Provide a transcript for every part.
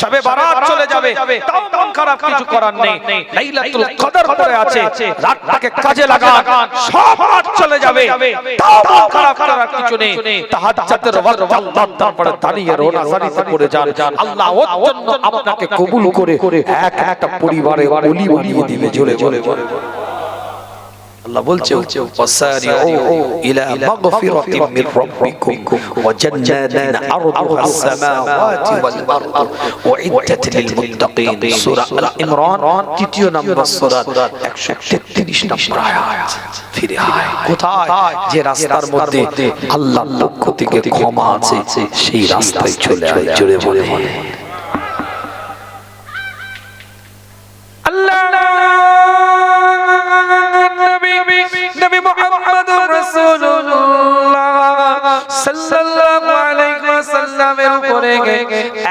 সবে বারাত চলে যাবে। তাও মন খারাপ কিছু করার নেই। লাইলাতুল কদর পড়ে আছে। রাতটাকে কাজে লাগান। সব রাত চলে যাবে। তাও মন খারাপ করার কিছু নেই। তাহাজ্জুদের ওয়াক্ত আল্লাহর দরবারে দাঁড়িয়ে রোনা জানিতে পড়ে যান। আল্লাহ ওর জন্য আপনাকে কবুল করে এক একটা পরিবারে ওলি বানিয়ে দিবে জোরে জোরে জোরে আল্লাহ বলছে ওয়াসারিউ ইলা মাগফিরাতিন মির রাব্বিকুম ওয়া জান্নাতিন আরদুহা আস-সামাওয়াতি ওয়াল আরদ উইদ্দাত লিল মুত্তাকিন সূরা আল ইমরান তৃতীয় নম্বর সূরা 133 নম্বর আয়াত। ফিরে আয়। কোথায়? যে রাস্তার মধ্যে আল্লাহর পক্ষ থেকে ক্ষমা আছে সেই রাস্তায় চলে আয় জোরে বলে। উপরে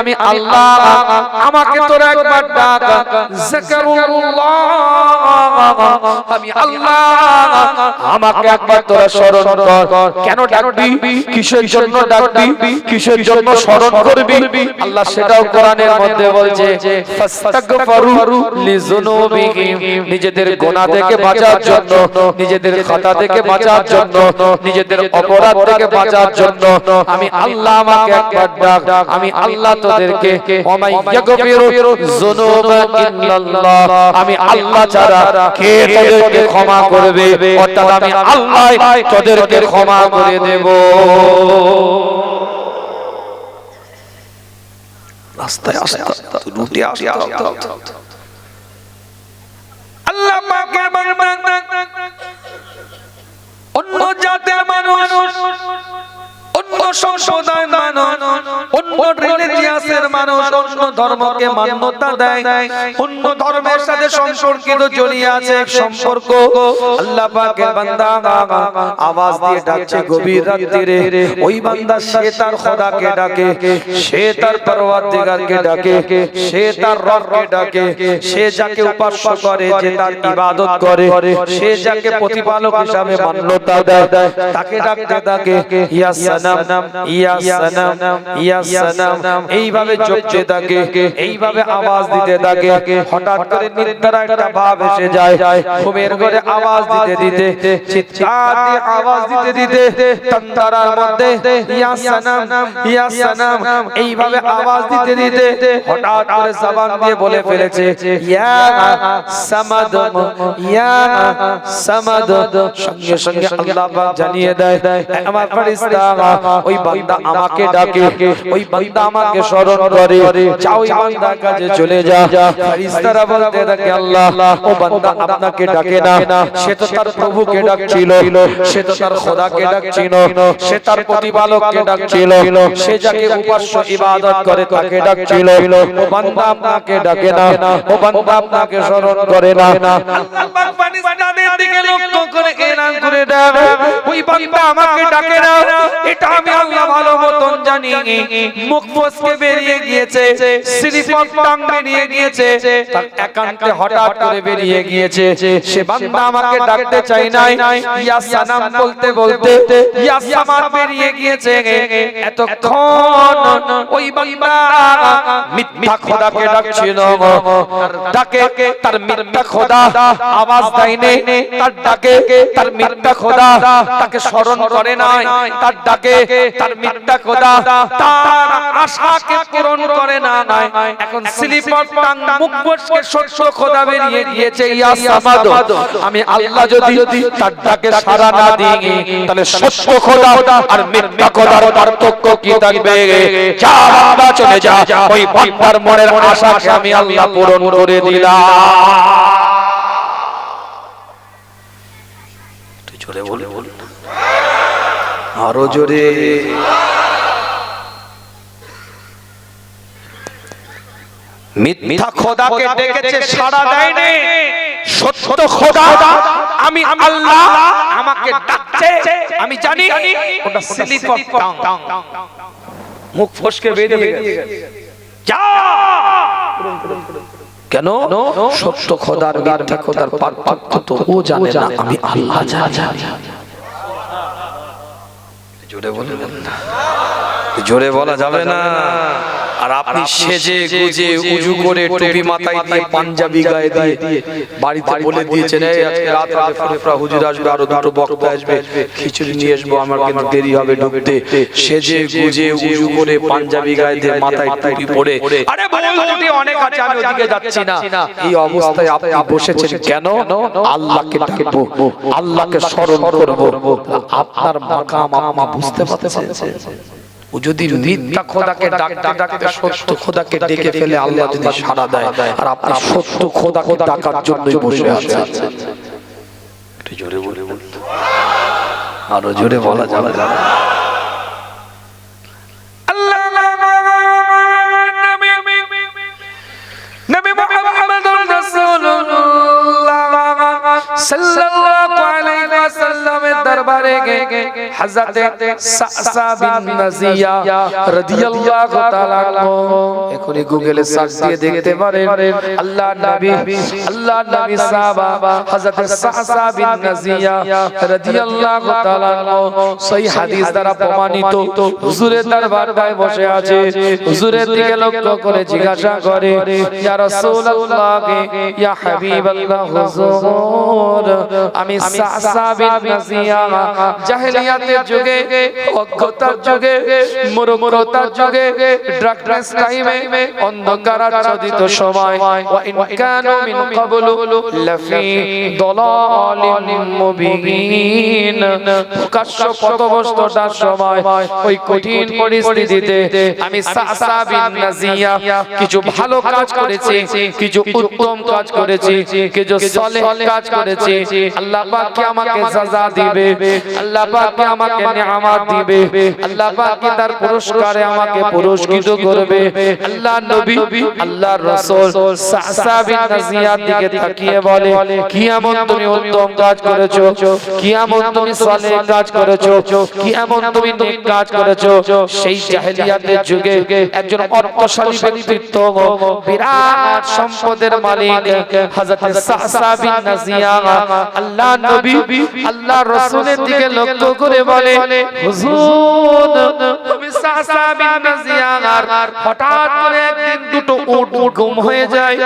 আমি আল্লাহ আমাকে তোরা একবার ডাক আমি আল্লাহ আমাকে একবার তোরা স্মরণ কর। কেন ডাকবি? কিসের জন্য ডাকবি? কিসের জন্য স্মরণ করবি? আল্লাহ সেটাও কোরআনের মধ্যে বলছে, ফাস্তাগফারু লিযুনুবিহিম। নিজেদের গুনাহ থেকে বাঁচার জন্য নিজেদের খাতা থেকে বাঁচার জন্য নিজেদের অপরাধ থেকে বাঁচার জন্য আমি আল্লাহ আমাকে একবার ডাক আমি আল্লাহ তোদেরকে আমি আল্লাহ ছাড়া কে তোদেরকে ক্ষমা করবে অর্থাৎ আমি আল্লাহ তোদেরকে ক্ষমা করে দেব রাস্তায় আস্তে আস্তে রুটে আস্তে আস্তে আল্লাহ পাকের বান্দা। অন্য জাতের মানুষ অন্য সম্প্রদায়ের মানুষ অন্য রিলিজিয়াসের মানুষ ধর্মকে মান্যতা দেয়। অন্য ধর্মের সাথে সম্পর্কিত জড়িয়ে আছে সম্পর্ক। আল্লাহ পাকের বান্দা আওয়াজ দিয়ে ডাকছে গভীর রাত্রিরে। ওই বান্দা সে তার খোদাকে ডাকে, সে তার পরওয়ারদিগারকে ডাকে, সে তার রবকে ডাকে, সে যাকে উপাস্য করে যে তার ইবাদত করে, সে যাকে প্রতিপালক হিসাবে মান্যতা দেয়। তাকে ডাকতে থাকে ইয়া সালাম ইয়া সালাম ইয়া সালাম এইভাবে জপতে থাকে। এইভাবে আওয়াজ দিতে থাকে। হঠাৎ করে নির্ধারা একটা ভাব এসে যায়। ঘুমের ঘরে আওয়াজ দিতে দিতে চিৎকার দিয়ে আওয়াজ দিতে দিতে তন্তারার মধ্যে ইয়া সালাম ইয়া সালাম এইভাবে আওয়াজ দিতে দিতে হঠাৎ করে জবান দিয়ে বলে ফেলেছে ইয়া সামাদ ইয়া সামাদ সঙ্গে সঙ্গে আল্লাহ পাক জানিয়ে দেয় আমার ফেরেশতা ওই বান্দা আমাকে ডাকে ওই বান্দা আমাকে স্মরণ করে যাও কাছে চলে যা ফেরেশতারা বলতে থাকে আল্লাহ ও বান্দা আপনাকে ডাকে না। সে তো তার প্রভুকে ডাকছিল। সে তো তার খোদাকে ডাকছিল। সে তার প্রতিপালককে ডাকছিল। সে যাকে উপাস্য ইবাদত করে তাকে ডাকছিল। ও বান্দা আপনাকে ডাকে না। ও বান্দা আপনাকে স্মরণ করে না। আল্লাহ পাক দিকে লক্ষ্য করে এলান করে দেয় ওই বান্দা আমাকে ডাকে না। এটা আমি আল্লাহ ভালো মতন জানি। মুখ ফসকে বেরিয়ে গিয়েছে। শ্রীপদ টাং বেরিয়ে গিয়েছে। তার একান্তে হঠাৎ করে বেরিয়ে গিয়েছে। সে বান্দা আমাকে ডাকতে চাই নাই। ইয়া সানাম বলতে বলতে, ইয়া সামাদ বেরিয়ে গিয়েছে। এতক্ষণ ওই বান্দা মিথ্যা খোদাকে ডাকছিল। ডাকে, তার মিথ্যা খোদা আওয়াজ দেয়নি তার ডাকে, তার মিথ্যা খোদা তাকে স্মরণ করে নাই। তার ডাকে, তার মিথ্যা খোদা তার আশাকে পূরণ করে না। এখন স্লিপার সত্য খোদা বেরিয়ে গিয়েছে ইয়া সামাদ আমি আল্লাহ যদি তার ডাকে সাড়া না দিই, তাহলে সত্য খোদা আর মিথ্যা খোদার পার্থক্য কি থাকবে? যা চলে যা, ওই মনের আশাকে আমি আল্লাহ পূরণ করে দিলাম। আরও জোরে। মিথ্যা খোদাকে ডেকেছে সাড়া দেয়নি। সত্য খোদা আমি আল্লাহ আমাকে ডাকছে। আমি জানি ওটা স্লিপ অফ টাং মুখ ফসকে বেরিয়ে গেছে। যা! কেন? সত্য খোদার মিথ্যা খোদার পার্থক্য তো ও জানে না আমি আল্লাহ জানি। জোরে বলবেন না জোরে বলা যাবে না। আর আপনি সেজে গুজে উজু করে টুপি মাথায় দিয়ে পাঞ্জাবি গায়ে দিয়ে বাড়িতে বলে দিয়েছেন এই আজকে রাত রাতে ফুরফুরা হুজুর আসবে আরও দুটো বক্তা আসবে খিচুড়ি নিয়ে আসব আমার কিন্তু দেরি হবে ঢুকতে। সেজে গুজে উজু করে পাঞ্জাবি গায়ে দিয়ে মাথায় টুপি পরে আরে অনেক আছে আমি ওদিকে যাচ্ছি না। এই অবস্থায় আপনি বসেছেন কেন? আল্লাহকে ডাকবো আল্লাহকে স্মরণ করব আপনার মাকাম আপনি বুঝতে পারছেন ও যদি মিথ্যা খোদাকে ডাকতে ডাকতে সত্য খোদাকে ডেকে ফেলে আল্লাহ যদি সাড়া দেয় আর আপনি সত্য খোদাকে ডাকার জন্যই বসে আছেন একটু জোরে বলে বলতে আরও জোরে বলা যাবে না আল্লাহ দরবারে হযরত সাসা বিন নাজিয়া রাদিয়াল্লাহু তাআলা এখনি গুগলে সার্চ দিয়ে দেখতে পারেন আল্লাহ নবী আল্লাহ নবী সাহাবা হযরত সাসা বিন নাজিয়া রাদিয়াল্লাহু তাআলা সহিহ হাদিস দ্বারা প্রমাণিত, হুজুরের দরবারে বসে আছে, হুজুরের দিকে লক্ষ্য করে জিজ্ঞাসা করে, ইয়া রাসূলুল্লাহ, ইয়া হাবিবাল্লাহ, হুজুর, আমি সাসা বিন নাজিয়া জাহেলিয়াতের যুগে, অজ্ঞতার যুগে মুরমুরতার যুগে ডার্কনেস টাইমে অন্ধকার আচ্ছাদিত সময়। ওয়া ইন কানু মিন ক্বাবলু লাফি দালালিন মুবিন। প্রকাশ্য পথভ্রষ্টতার সময়, ওই কঠিন পরিস্থিতিতে আমি সাসা বিন নাজিয়া, কিছু ভালো কাজ করেছি, কিছু উত্তম কাজ করেছি, কিছু সলেহ কাজ করেছি। আল্লাহ পাক কি আমাকে সাজা দিবে? আল্লাহ পাক আমাকে নিয়ামত দিবে, আল্লাহ পাক তার পুরস্কারে আমাকে পুরস্কৃত করবে, আল্লাহ নবী আল্লাহর রাসূল সাসা বিন নাজিয়ার দিকে তাকিয়ে বলে কি এমন তুমি উত্তম কাজ করেছ কি এমন তুমি সলেহ কাজ করেছ কি এমন তুমি নেক কাজ করেছ। সেই জাহেলিয়াতের যুগে একজন অর্থশালী ব্যক্তিত্ব বিরাট সম্পদের মালিক হযরত সাসা বিন নাজিয়া, আল্লাহ নবী, আল্লাহ রাসূলের দিকে লক্ষ্য করে বলে হুজুর আমি সাসা বিন হঠাৎ করে একদিন দুটো উট গুম হয়ে যায়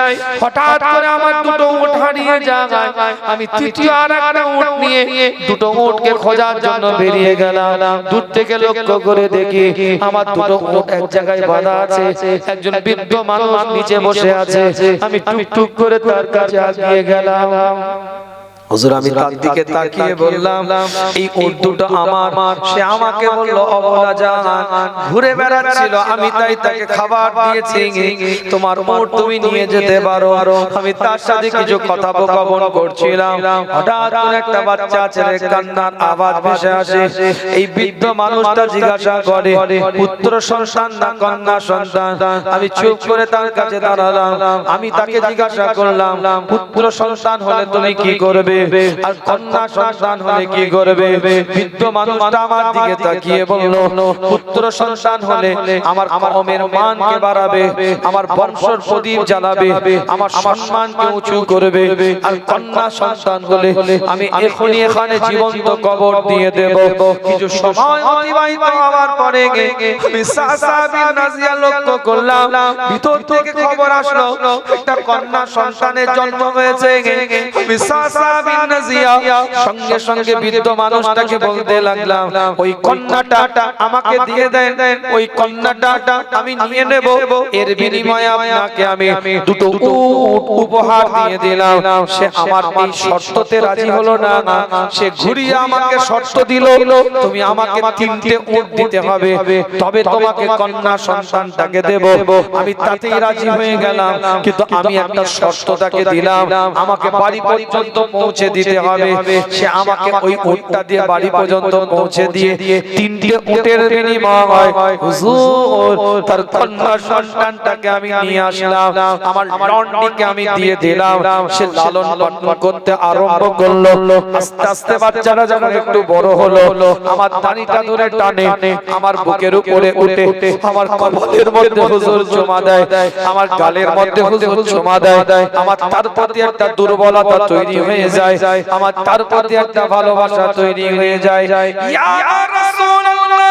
হঠাৎ করে আমার দুটো উট হারিয়ে যায় আমি তৃতীয় আর একটা উট নিয়ে দুটো উটকে খোঁজার জন্য বেরিয়ে গেলাম। দূর থেকে লক্ষ্য করে দেখি আমার দুটো উট এক জায়গায় বাঁধা আছে একজন বৃদ্ধ মানুষ নিচে বসে আছে আমি টুক টুক করে তার কাছে আগিয়ে গেলাম। হুজুর আমি তার দিকে তাকিয়ে বললাম এই আমার। সে আমাকে বলল অবলা জান। ঘুরে বেড়াচ্ছিল আমি তাই তাকে খাবার দিয়েছি। তোমার তুমি নিয়ে যেতে পারো। আমি তার সাথে কিছু কথা বকবন করছিলাম। হঠাৎ করে একটা বাচ্চা ছেলে কান্নার আওয়াজ ভেসে আসে। এই বৃদ্ধ মানুষটা জিজ্ঞাসা করে পুত্র সন্তান না কন্যা সন্তান? আমি চুপ করে তার কাছে দাঁড়ালাম। আমি তাকে জিজ্ঞাসা করলাম পুত্র সন্তান হলে তুমি কি করবে আর কন্যা সন্তান হলে কি করবে? বৃদ্ধ মানুষটা আমার দিকে তাকিয়ে বলল পুত্র সন্তান হলে আমার কওমের মানকে বাড়াবে আমার বংশের প্রদীপ জ্বালাবে আমার সম্মানকে উঁচু করবে। আর কন্যা সন্তান হলে আমি এখনই এখানে জীবন্ত কবর দিয়ে দেব। কিছু সময় অতিবাহিত হওয়ার পরে আমি সাসা বিন নাজিয়া লক্ষ্য করলাম। ভিতর থেকে খবর আসলো একটা কন্যা সন্তানের জন্ম হয়েছে আমি সাসা সঙ্গে সঙ্গে বৃদ্ধ মানুষটাকে বলতে লাগলাম, ওই কন্যাটা আমাকে দিয়ে দেন, ওই কন্যাটা আমি নিয়ে নেব, এর বিনিময়ে আপনাকে আমি দুটো উপহার দিয়ে দিলাম। সে আমার এই শর্ততে রাজি হলো না, সে ঘুরিয়ে আমাকে শর্ত দিল, তুমি আমাকে তিনটে উট দিতে হবে, তবে তোমাকে কন্যা সন্তানটাকে দেব। আমি তাতেই রাজি হয়ে গেলাম, কিন্তু আমি একটা শর্ত তাকে দিলাম, আমাকে বাড়ি পর্যন্ত পৌঁছে দিতে হবে। সে আমাকে ওই উটটা দিয়ে বাড়ি পর্যন্ত পৌঁছে দিয়ে তিনটে উটের বিনিময়। হুজুর তার কন্যা সন্তানটাকে আমি নিয়ে আসলাম। আমার লন্ডিকে আমি দিয়ে দিলাম। সে লালন পালন করতে আরম্ভ করল। আস্তে আস্তে বাচ্চারা যখন একটু বড় হলো আমার দাড়িটা ধরে টানে আমার বুকের উপরে উঠে আমার কপালের মধ্যে হুজুর জমা দেয় আমার গালের মধ্যে হুজুর জমা দেয় আমার তার প্রতি একটা দুর্বলতা তৈরি হয়ে যায় আমার তার প্রতি একটা ভালোবাসা তৈরি হয়ে যায়। রাসূলুল্লাহ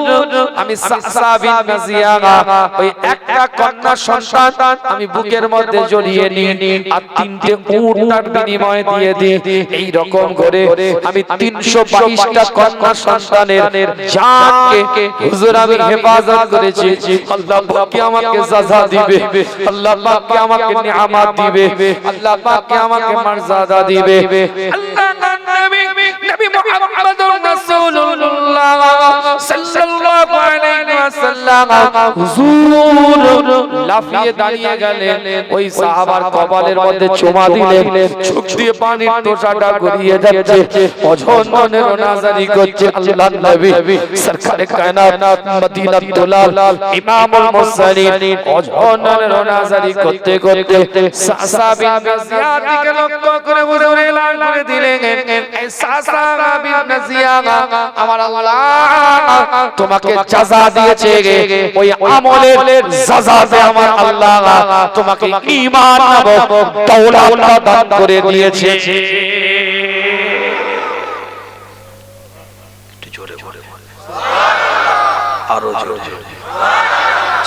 আমি সাসা বিন নাজিয়া ওই একটা কন্যা সন্তান আমি বুকের মধ্যে জড়িয়ে নিয়ে আর তিনটে উট তার বিনিময়ে দিয়ে দিই। এই রকম করে আমি 322টা কন্যা সন্তানের জানকে হুজুর আমি হেফাজত করেছি। আল্লাহ পাক আমাকে সাজা দিবে। আল্লাহ পাক আমাকে নিয়ামত দিবে। আল্লাহ পাক আমাকে মর্যাদা দিবে। আল্লাহ সাল্লাল্লাহু আলাইহি ওয়াসাল্লাম হুজুর লাফিয়ে দাঁড়িয়ে গেলেন ওই সাহাবার কপালের মধ্যে চুমা দিলেন চোখ দিয়ে পানির তোষাটা গড়িয়ে যাচ্ছে অঝন্নের নাজারি করছে আল্লাহর নবী সরকারে কায়নাত মদিনাত দুলাল ইমামুল মুরসালিন অঝন্নের নাজারি করতে করতে সাসা বিন গাজিয়াত দিকে লক্ষ্য করে হুজুর এলান করে দিলেন এই সাসা বিন গাজিয়াত আমার আল্লাহ তোমাকে জাযা দিয়েছে ওই আমলের জাযাতে আমার আল্লাহ। তোমাকে ঈমান নামক দৌলত দান করে দিয়েছে। একটু জোরে বল। আরও জোরে।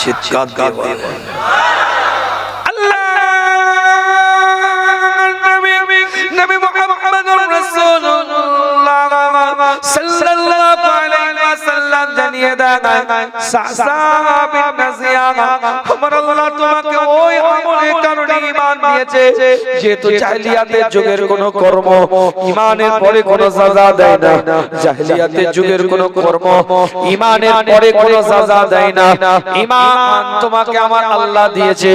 চিৎকার দিয়ে বল। নবী মুহাম্মদুর রাসূলুল্লাহ। সাল্লাল্লাহু আলাইহি ওয়াসাল্লাম জানিয়ে দেন আমার আল্লাহ তোমাকে ওই আমলের কারণে ঈমান দিয়েছে, যেহেতু জাহেলিয়াতের যুগের কোন কর্ম ঈমানের পরে কোনো সাজা দেয় না। জাহেলিয়াতের যুগের কোন কর্ম ঈমানের পরে কোনো সাজা দেয় না। ঈমান তোমাকে আমার আল্লাহ দিয়েছে।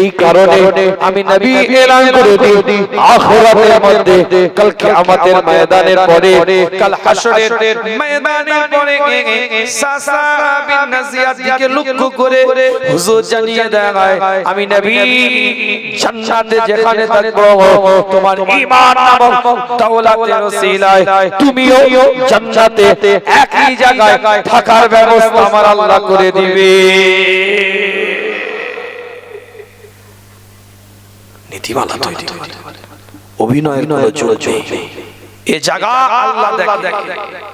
এই কারণে আমি নবী এলান করে দিই। আখিরাতের মধ্যে কাল কিয়ামতের ময়দানের পরে, কাল হাশরের ময়দানের পরে সাসা বিন নাজিয়াত দিকে লক্ষ্য করে হুজুর জানিয়ে দেয় আমি নবী জান্নাতে যেখানে থাকব তোমার ঈমান নামক দৌলতের ওসিলায় তুমিও জান্নাতে একই জায়গায় থাকার ব্যবস্থা আমার আল্লাহ করে দিবে। নীতিমালা তৈরি অভিনয়ের কোনো জোর এ জায়গা আল্লাহ দেখে।